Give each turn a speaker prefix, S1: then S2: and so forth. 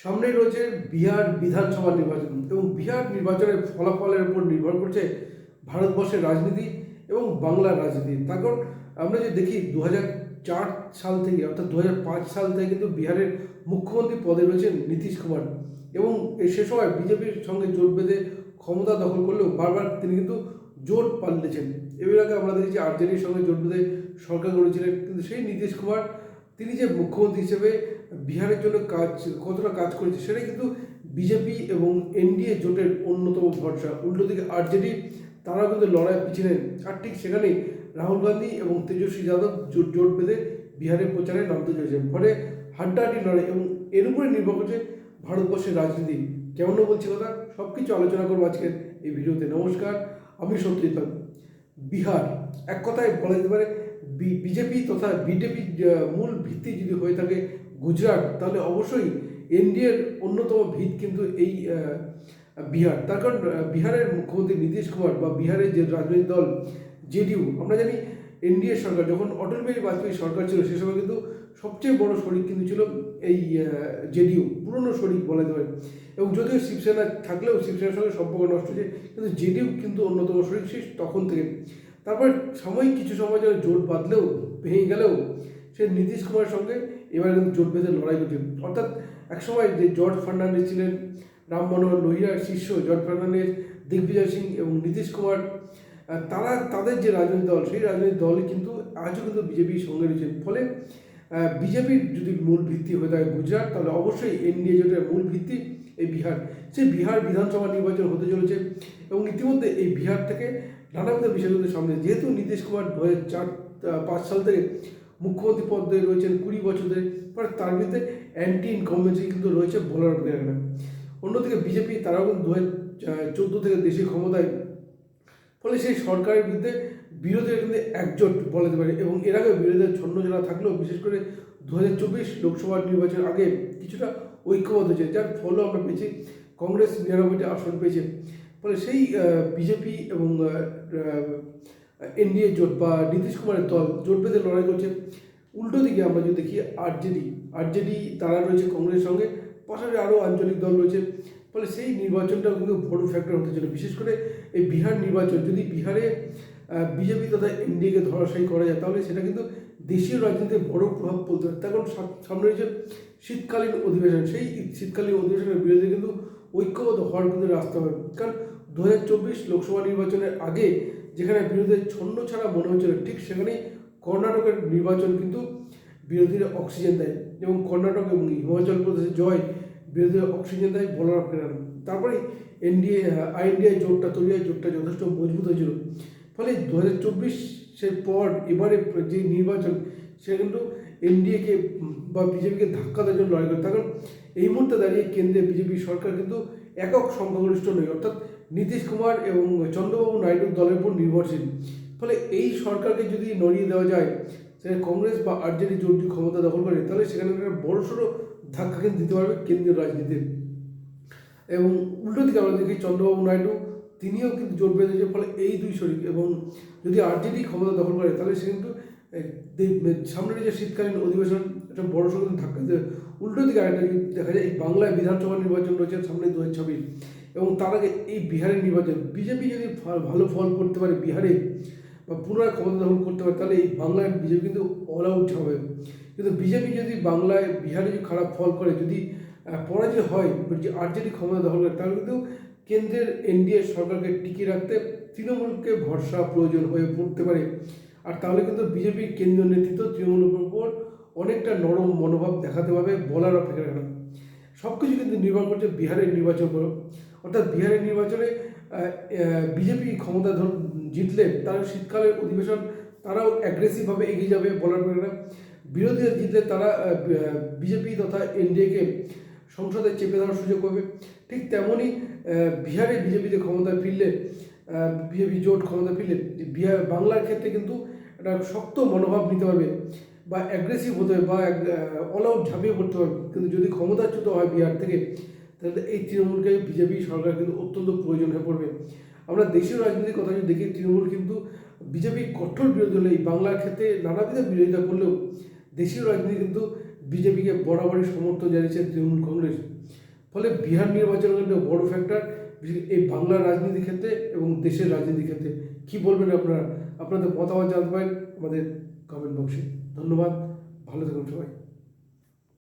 S1: সামনে রয়েছে বিহার বিধানসভা নির্বাচন এবং বিহার নির্বাচনের ফলাফলের উপর নির্ভর করছে ভারতবর্ষের রাজনীতি এবং বাংলার রাজনীতি। তার কারণ আমরা যে দেখি দু চার সাল থেকে, অর্থাৎ দু সাল থেকে কিন্তু বিহারের মুখ্যমন্ত্রী পদে রয়েছেন নীতিশ কুমার এবং সে সময় বিজেপির সঙ্গে জোট বেঁধে ক্ষমতা দখল করলেও বারবার তিনি কিন্তু জোট পাল্টেছেন। এর আগে আমরা দেখেছি আরজেডির সঙ্গে জোট বেঁধে সরকার গড়েছিলেন, কিন্তু সেই নীতিশ কুমার, তিনি যে মুখ্যমন্ত্রী হিসেবে বিহারের জন্য কাজ, কতটা কাজ করেছে সেটা কিন্তু বিজেপি এবং এনডিএ জোটের অন্যতম ভরসা। উল্টো দিকে আরজেডি তারা কিন্তু লড়াই পিছিলেন আর ঠিক সেখানেই রাহুল গান্ধী এবং তেজস্বী যাদব জোট জোট বেঁধে বিহারের প্রচারে নামতে চলেছেন। ফলে হাড্ডাহাড্ডি লড়াই এবং এর উপরে নির্ভর করছে ভারতবর্ষের রাজনীতি। কেমন বলছি কথা? সব কিছু আলোচনা করব আজকের এই ভিডিওতে। নমস্কার, আমি সত্যজিৎ বিহার, এক কথায় বলা যেতে পারে বিজেপি তথা বিজেপির মূল ভিত্তি যদি হয়ে থাকে গুজরাট, তাহলে অবশ্যই এনডিএর অন্যতম ভিত কিন্তু এই বিহার। তার কারণ বিহারের মুখ্যমন্ত্রী নীতিশ কুমার বা বিহারের যে রাজনৈতিক দল জেডিইউ, আমরা জানি এনডিএ সরকার, যখন অটল বিহারী বাজপেয়ী সরকার ছিল, সে সময় কিন্তু সবচেয়ে বড় শরিক কিন্তু ছিল এই জেডিইউ, পুরনো শরিক বলা পারে এবং যদিও শিবসেনা থাকলেও শিবসেনার সঙ্গে সম্পর্ক নষ্ট হয়েছে, কিন্তু জেডিইউ কিন্তু অন্যতম শরিক সেই তখন থেকে। তারপর সাময়িক কিছু সময় যেন জোট বাঁধলেও, ভেঙে গেলেও, সে নীতিশ কুমারের সঙ্গে এবার কিন্তু জোট বেঁধে লড়াই করছে। অর্থাৎ একসময় যে জর্জ ফার্নান্ডিস ছিলেন, রাম মনোহর লোহিয়ার শিষ্য জর্জ ফার্নান্ডিস দিগ্বিজয় সিং এবং নীতিশ কুমার তারা তাদের যে রাজনৈতিক দল, সেই রাজনৈতিক দল কিন্তু আজও কিন্তু বিজেপির সঙ্গে রয়েছে। ফলে বিজেপির যদি মূল ভিত্তি হয়ে থাকে গুজরাট, তাহলে অবশ্যই এনডিএ জোটের মূল ভিত্তি এই বিহার। সেই বিহার বিধানসভা নির্বাচন হতে চলেছে এবং ইতিমধ্যে এই বিহার থেকে নানাবিধ বিষয়গুলোর সামনে। যেহেতু নীতিশ কুমার দু হাজার চার পাঁচ সাল থেকে মুখ্যমন্ত্রী পদে রয়েছেন কুড়ি বছর ধরে তার বিরুদ্ধে অ্যান্টি ইনকমেন্সি কিন্তু রয়েছে বলার না অন্যদিকে বিজেপি তারাও কিন্তু দু চোদ্দ থেকে দেশে ক্ষমতায়। ফলে সেই সরকারের বিরুদ্ধে বিরোধীরা কিন্তু একজোট বলা যেতে পারে এবং এর আগে বিরোধীদের ছন্ন জেলা থাকলেও বিশেষ করে দু হাজার চব্বিশ লোকসভা নির্বাচনের আগে কিছুটা ঐক্যবদ্ধ হয়েছে, যার ফলও আমরা পেয়েছি, কংগ্রেস নিরানব্বইটি আসন পেয়েছে। ফলে সেই বিজেপি এবং এনডিএ জোট বা নীতিশ কুমারের দল জোট বেঁধে লড়াই করছে। উল্টো দিকে আমরা যদি দেখি আরজেডি আরজেডি তারা রয়েছে কংগ্রেসের সঙ্গে, পাশাপাশি আরও আঞ্চলিক দল রয়েছে। ফলে সেই নির্বাচনটাও কিন্তু বড় ফ্যাক্টর হতে চলে বিশেষ করে এই বিহার নির্বাচন, যদি বিহারে বিজেপি তথা এনডিএকে ধরাশায়ী করা যায়, তাহলে সেটা কিন্তু দেশীয় রাজনীতিতে বড় প্রভাব পড়তে পারে। তার কারণ সামনে রয়েছে শীতকালীন অধিবেশন। সেই শীতকালীন অধিবেশনের বিরুদ্ধে কিন্তু ঐক্যবদ্ধ হওয়ার কিন্তু রাস্তা হবে কারণ দু হাজার চব্বিশ লোকসভা নির্বাচনের আগে যেখানে বিরোধীদের ছন্ন ছাড়া মনে হয়েছিল, ঠিক সেখানেই কর্ণাটকের নির্বাচন কিন্তু বিরোধীরা অক্সিজেন দেয় এবং কর্ণাটক এবং হিমাচল প্রদেশের জয় বিরোধীরা অক্সিজেন দেয় বলার কেনার তারপরে এনডিএ আইএনডিআই জোটটা তৈরি হয়, জোটটা যথেষ্ট মজবুত হয়েছিল। ফলে দু হাজার চব্বিশের পর এবারে যে নির্বাচন সে কিন্তু এনডিএকে বা বিজেপিকে ধাক্কা দেওয়ার জন্য লড়াই করে। তার কারণ এই মুহূর্তে দাঁড়িয়ে কেন্দ্রে বিজেপি সরকার কিন্তু একক সংখ্যাগরিষ্ঠ নয়, অর্থাৎ নীতিশ কুমার এবং চন্দ্রবাবু নাইডুর দলের উপর নির্ভরশীল। ফলে এই সরকারকে যদি নড়িয়ে দেওয়া যায় সেটা কংগ্রেস বা আরজেডি জোট যদি ক্ষমতা দখল করে, তাহলে সেখানে একটা বড়সড় ধাক্কা কিন্তু দিতে পারবে কেন্দ্রীয় রাজনীতিতে। এবং উল্টো দিকে আমরা দেখি চন্দ্রবাবু নাইডু, তিনিও কিন্তু জোট বেঁধেছে, ফলে এই দুই শরিক এবং যদি আরজেডি ক্ষমতা দখল করে, তাহলে সে কিন্তু সামনের যে শীতকালীন অধিবেশন, একটা বড় কিন্তু ধাক্কা। উল্টো দিকে আরেকটা যদি দেখা যায়, এই বাংলায় বিধানসভা নির্বাচন রয়েছে সামনে দু হাজার ছাব্বিশ। এবং তার আগে এই বিহারের নির্বাচন। বিজেপি যদি ভালো ফল করতে পারে বিহারে বা পুনরায় ক্ষমতা দখল করতে পারে, তাহলে এই বাংলায় বিজেপি কিন্তু অল আউট হবে। কিন্তু বিজেপি যদি বাংলায়, বিহারে যদি খারাপ ফল করে, যদি পরাজয় হয় যে আরজেডি ক্ষমতা দখল করে, তাহলে কিন্তু কেন্দ্রের এনডিএ সরকারকে টিকিয়ে রাখতে তৃণমূলকে ভরসা প্রয়োজন হয়ে পড়তে পারে। আর তাহলে কিন্তু বিজেপির কেন্দ্রীয় নেতৃত্ব তৃণমূলের উপর অনেকটা নরম মনোভাব দেখাতে পারবে বলার অপেক্ষা রাখে সব কিছু কিন্তু নির্ভর করছে বিহারের নির্বাচন উপর। অর্থাৎ বিহারের নির্বাচনে বিজেপি ক্ষমতা ধর, জিতলে তারা শীতকালের অধিবেশন তারাও অ্যাগ্রেসিভভাবে এগিয়ে যাবে বলার না। বিরোধীরা জিতলে তারা বিজেপি তথা এনডিএকে সংসদে চেপে ধরার সুযোগ পাবে। ঠিক তেমনই বিহারে বিজেপিতে ক্ষমতায় ফিরলে বিজেপি জোট ক্ষমতা পেলে বিহার বাংলার ক্ষেত্রে কিন্তু একটা শক্ত মনোভাব নিতে পারবে বা অ্যাগ্রেসিভ হতে হবে বা অল আউট ঝাঁপিয়ে পড়তে পারবে কিন্তু যদি ক্ষমতাচ্যুত হয় বিহার থেকে, তাহলে এই তৃণমূলকে বিজেপি সরকার কিন্তু অত্যন্ত প্রয়োজন হয়ে পড়বে। আমরা দেশীয় রাজনীতির কথা যদি দেখি, তৃণমূল কিন্তু বিজেপি কঠোর বিরোধী হলে এই বাংলার ক্ষেত্রে নানাবিধ বিরোধিতা করলেও দেশীয় রাজনীতি কিন্তু বিজেপিকে বরাবরই সমর্থন জানিয়েছে তৃণমূল কংগ্রেস। ফলে বিহার নির্বাচন কিন্তু বড় ফ্যাক্টর এই বাংলার রাজনীতি ক্ষেত্রে এবং দেশের রাজনীতি ক্ষেত্রে কি বলবেন আপনারা? আপনাদের মতামত জানতে পারেন আমাদের কমেন্ট বক্সে ধন্যবাদ। ভালো থাকুন সবাই।